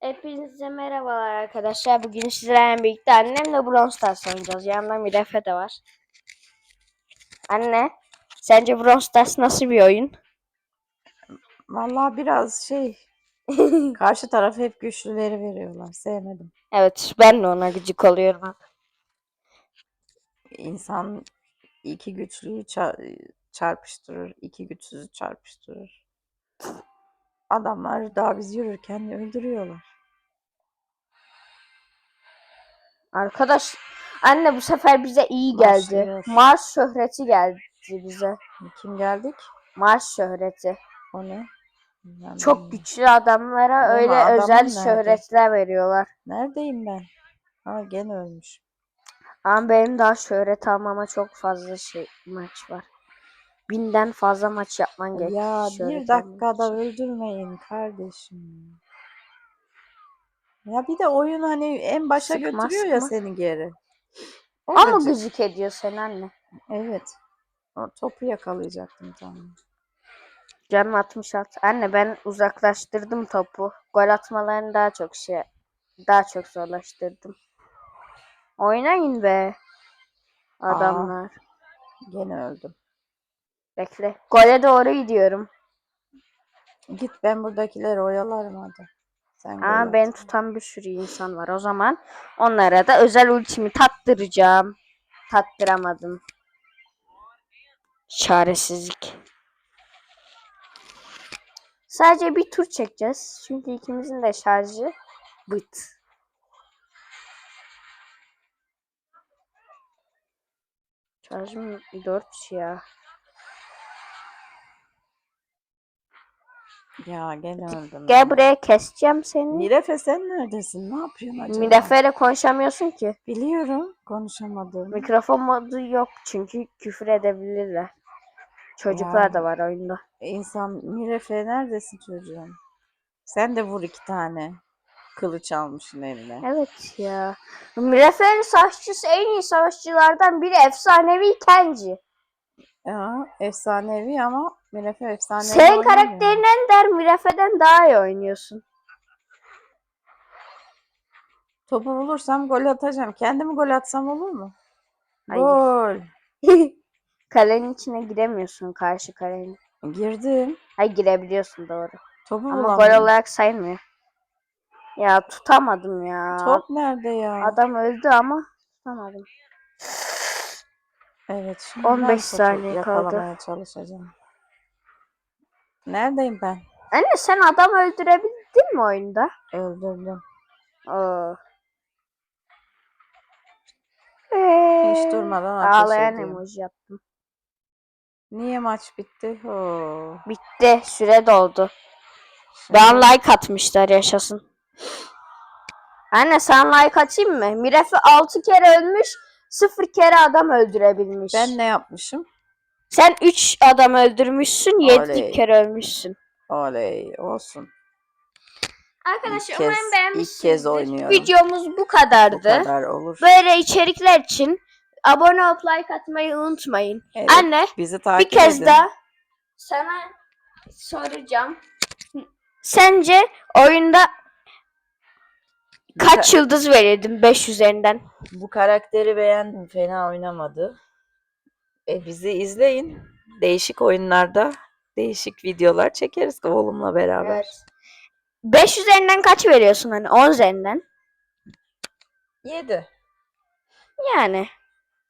Hepinize merhabalar arkadaşlar. Bugün sizlerle birlikte annemle Brawl Stars oynayacağız. Yanımda Mirefe de var. Anne, sence Brawl Stars nasıl bir oyun? Vallahi biraz şey karşı taraf hep güçlüleri veriyorlar. Sevmedim. evet, ben de ona gıcık oluyorum. İnsan iki güçlüyü ça- çarpıştırır, iki güçsüzü çarpıştırır. Adamlar daha biz yürürken öldürüyorlar. Arkadaş, anne bu sefer bize iyi geldi. Başlıyor. Mars şöhreti geldi bize. Kim geldik? Mars şöhreti. O ne? Ben Çok güçlü adamlara Ama öyle adamın özel nerede? şöhretler veriyorlar. Neredeyim ben? Ha gene ölmüş. Ama benim daha şöhret almama çok fazla şey maç var. Binden fazla maç yapman gerekiyor. Ya bir dakikada için. öldürmeyin kardeşim. Ya bir de oyun hani en başa Sıkma, götürüyor ya sıkma. seni geri. Ama Orada c- gıcık ediyor seni anne. Evet. O topu yakalayacaktım tamam. Canım 66. Anne ben uzaklaştırdım topu. Gol atmalarını daha çok şey daha çok zorlaştırdım. Oynayın be. Adamlar. Gene öldüm. Bekle. Gole doğru gidiyorum. Git ben buradakileri oyalarım hadi. Sen gol Ama at. beni tutan bir sürü insan var. O zaman onlara da özel ultimi tattıracağım. Tattıramadım. Çaresizlik. Sadece bir tur çekeceğiz. Çünkü ikimizin de şarjı bıt. Şarjım 4 ya. Ya gene öldüm. Gel ya. buraya keseceğim seni. Mirefe sen neredesin? Ne yapıyorsun acaba? Mirefer'e konuşamıyorsun ki. Biliyorum konuşamadım. Mikrofon modu yok çünkü küfür edebilirler. Çocuklar Ya. da var oyunda. İnsan Mirefe neredesin çocuğum? Sen de vur iki tane. Kılıç almışsın eline. Evet ya. Mirefer'in savaşçısı en iyi savaşçılardan biri efsanevi Kenji. Ya, efsanevi ama Mirefe efsanevi Senin oynamıyor. karakterinden der Mirefe'den daha iyi oynuyorsun. Topu bulursam gol atacağım. Kendimi gol atsam olur mu? Hayır. Gol. Kalenin içine giremiyorsun karşı kalenin. Girdim. Hayır girebiliyorsun doğru. Topu Ama bulamıyorum. gol olarak sayılmıyor. Ya tutamadım ya. Top nerede ya? Adam öldü ama tutamadım. Evet. Şimdi 15 ben topu saniye kaldı. yakalamaya çalışacağım. Neredeyim ben? Anne sen adam öldürebildin mi oyunda? Öldürdüm. Oo. Hiç durmadan ateş Ağlayan ediyorum. emoji yaptım. Niye maç bitti? Oo. Bitti. Süre doldu. Ben like atmışlar yaşasın. Anne sen like atayım mı? Mirefi 6 kere ölmüş. 0 kere adam öldürebilmiş. ben ne yapmışım? Sen 3 adam öldürmüşsün. 7 Oley. kere ölmüşsün. Oley olsun. Arkadaşlar İlk kez- umarım ilk beğenmişsinizdir. kez oynuyorum. Videomuz bu kadardı. Bu kadar olur. Böyle içerikler için abone olup like atmayı unutmayın. Evet, Anne bizi bir takip kez edin. daha sana soracağım. Sence oyunda kaç yıldız verirdin 5 üzerinden? Bu karakteri beğendim. Fena oynamadı. E, bizi izleyin. Değişik oyunlarda değişik videolar çekeriz oğlumla beraber. Evet. 5 üzerinden kaç veriyorsun hani 10 üzerinden? 7. Yani.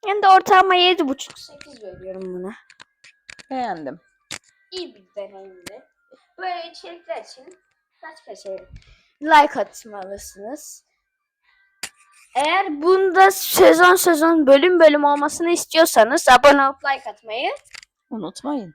Yani de ortalama 7,5 8 veriyorum buna. Beğendim. İyi bir deneyimdi. Böyle içerikler için kaç kaç like atmalısınız. Eğer bunda sezon sezon bölüm bölüm olmasını istiyorsanız abone olup like atmayı Unutmayın.